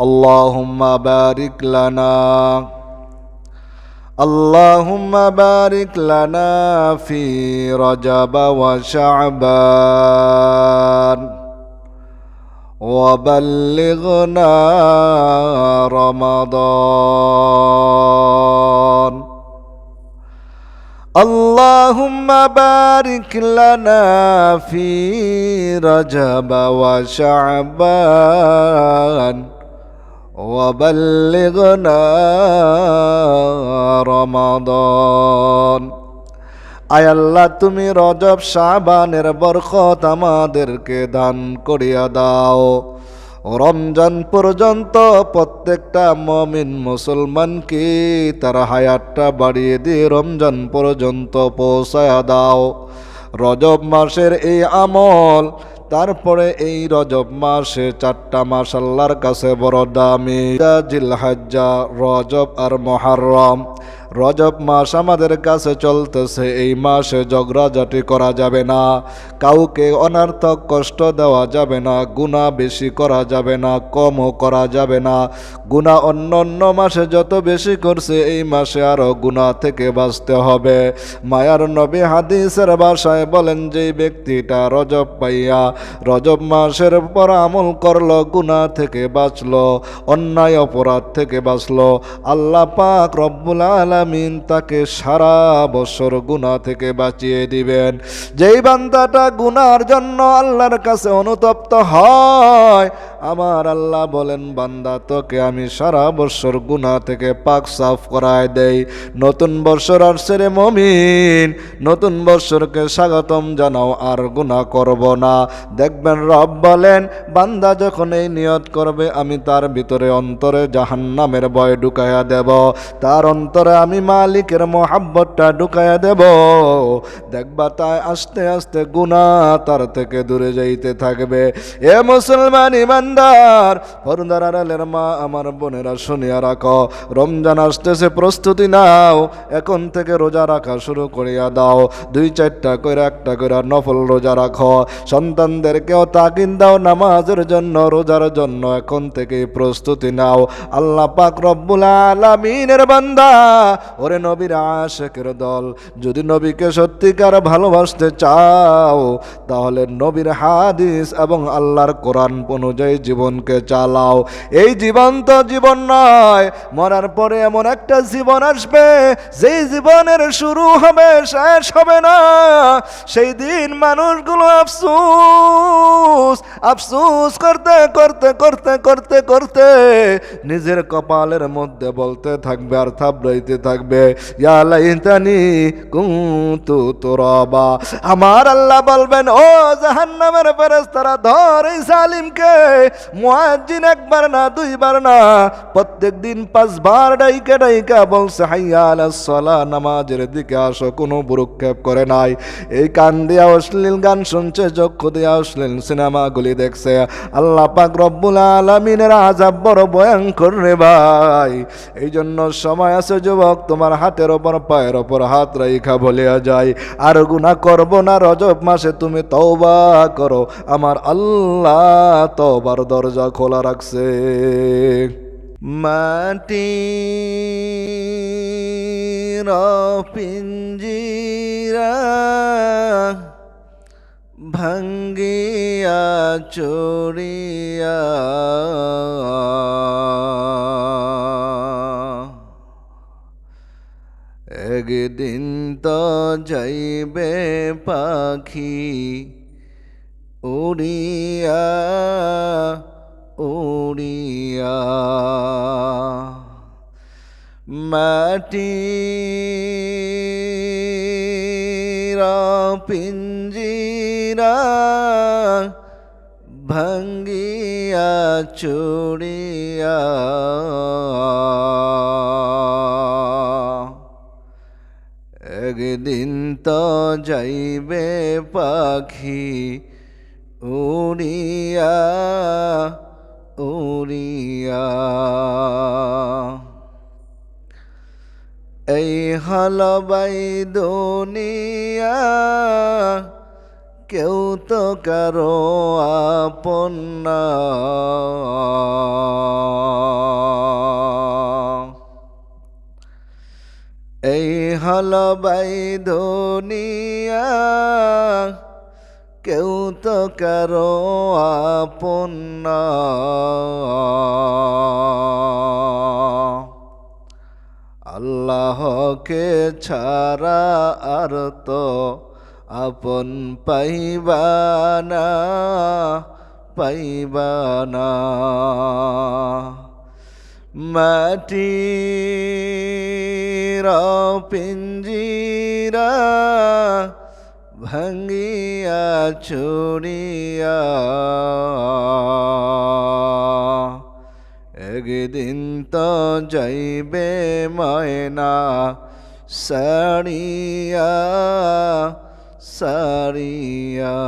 اللهم بارك لنا. اللهم بارك لنا في رجب وشعبان. وبلغنا رمضان. اللهم بارك لنا في رجب وشعبان. وبلغنا رمضان আয় আল্লাহ তুমি রজব শাবানের বরকত আমাদেরকে দান করিয়া দাও রমজান পর্যন্ত প্রত্যেকটা মমিন মুসলমানকে তার হায়াতটা বাড়িয়ে দিয়ে রমজান পর্যন্ত পৌঁছায়া দাও রজব মাসের এই আমল তারপরে এই রজব মাসে চারটা মাস আল্লাহর কাছে বড় দামি জিলহাজ্জা রজব আর মহারম। রজব মাস আমাদের কাছে চলতেছে, এই মাসে জগরাজাটি করা যাবে না। কাউকে অনার্থক কষ্ট দেওয়া যাবে না, গুণা বেশি করা যাবে না, কমও করা যাবে না। গুণা অন্য অন্য মাসে যত বেশি করছে, এই মাসে আরও গুণা থেকে বাঁচতে হবে। মায়ার নবী হাদিসের বাসায় বলেন যে ব্যক্তিটা রজব পাইয়া রজব মাসের পর আমল করল, গুণা থেকে বাঁচল, অন্যায় অপরাধ থেকে বাঁচল, আল্লাহ পাক রব্বুল আলামিন তাকে সারা বছর গুণা থেকে বাঁচিয়ে দিবেন। যেই বান্দাটা গুনার জন্য আল্লাহর কাছে অনুতপ্ত হয় আমার আল্লাহ বলেন, বান্দা, তোকে আমি সারা বছর গুনাহ থেকে পাক সাফ করায় দেই। নতুন বছর আসছে রে মমিন, নতুন বছরকে স্বাগতম জানাও, আর গুনাহ করব না। দেখবেন রব বলেন, বান্দা যখন এই নিয়ত করবে, আমি তার ভিতরে অন্তরে জাহান্নামের ভয় ঢুকাইয়া দেব। তার অন্তরে আমি মালিকের মোহাব্বতটা ঢুকাইয়া দেব। দেখবা তাই আস্তে আস্তে গুনাহ তার থেকে দূরে যাইতে থাকবে। এ মুসলমান ইমানদার পর্দার আড়ালের মা আমার বোনেরা শুনিয়া রাখো। রমজান আসতেছে, প্রস্তুতি নাও। এখন থেকে রোজা রাখা শুরু করিয়া দাও। দুই চারটা করে, একটা করে নফল রোজা রাখো। সন্তানদেরকেও তাকিন দাও নামাজের জন্য, রোজার জন্য। এখন থেকে প্রস্তুতি নাও। আল্লাহ পাক রব্বুল আলামিনের বান্দা। ওরে নবীর আশেকের দল। যদি নবীকে সত্যিকার ভালোবাসতে চাও, তাহলে নবীর হাদিস এবং আল্লাহর কোরআন অনুযায়ী জীবনকে চালাও। এই জীবন তো জীবন নয়, মরার পরে এমন একটা জীবন আসবে, যেই জীবনের শুরু হবে, শেষ হবে না। সেই দিন মানুষগুলো আফসুস আফসুস করতে করতে করতে করতে করতে নিজের কপালের মধ্যে বলতে থাকবে আর থাবড়াইতে থাকবে, ইয়া লাইতানি কুনতু তুরাবা। আমার আল্লাহ বলবেন, ও জাহান্নামের ফেরেশতারা, ধর এই সালিমকে একবার না, দুইবার না। প্রত্যেক দিন পাঁচবার ডাইকা বলছে, হাইয়া আলাস সালাহ নামাজের দিকে আসো, কোনো করে নাই। এই কান দিয়া অশ্লীল গান শুনছে, চক্ষু দিয়া অশ্লীল সিনেমাগুলি দেখছে। আল্লাহ পাক রব্বুল আলামিনের আজাব বড় ভয়ঙ্কর রে ভাই। এই জন্য সময় আছে, যুবক, তোমার হাতের ওপর, পায়ের ওপর হাত রাইখা বলিয়া যায় আর গুনাহ করব না, রজব মাসে তুমি তওবা করো। আমার আল্লাহ তওবার দরজা খোলা রাখছে। মাটি পিঞ্জিরা ভাঙ্গিয়া চড়িয়া। একদিন তো যাইবে পাখি উড়িয়া উড়িয়া। মাটি পিঞ্জিরা ভাঙ্গিয়া চুড়িয়া। একদিন তো যাইবে পাখি উড়িয়া উড়িয়া। এই হলবাই দুনিয়া কেউ তো কারও আপন্না এই হলবাই দুনিয়া কেউ তো কারও আপন। আল্লাহকে ছাড়া আর তো আপন পাইবানা পাইবানা মাটির পিঞ্জিরা ভাঙ্গিয়া চুরিয়া। একদিন তো যাইবে ময়না সারিয়া সারিয়া।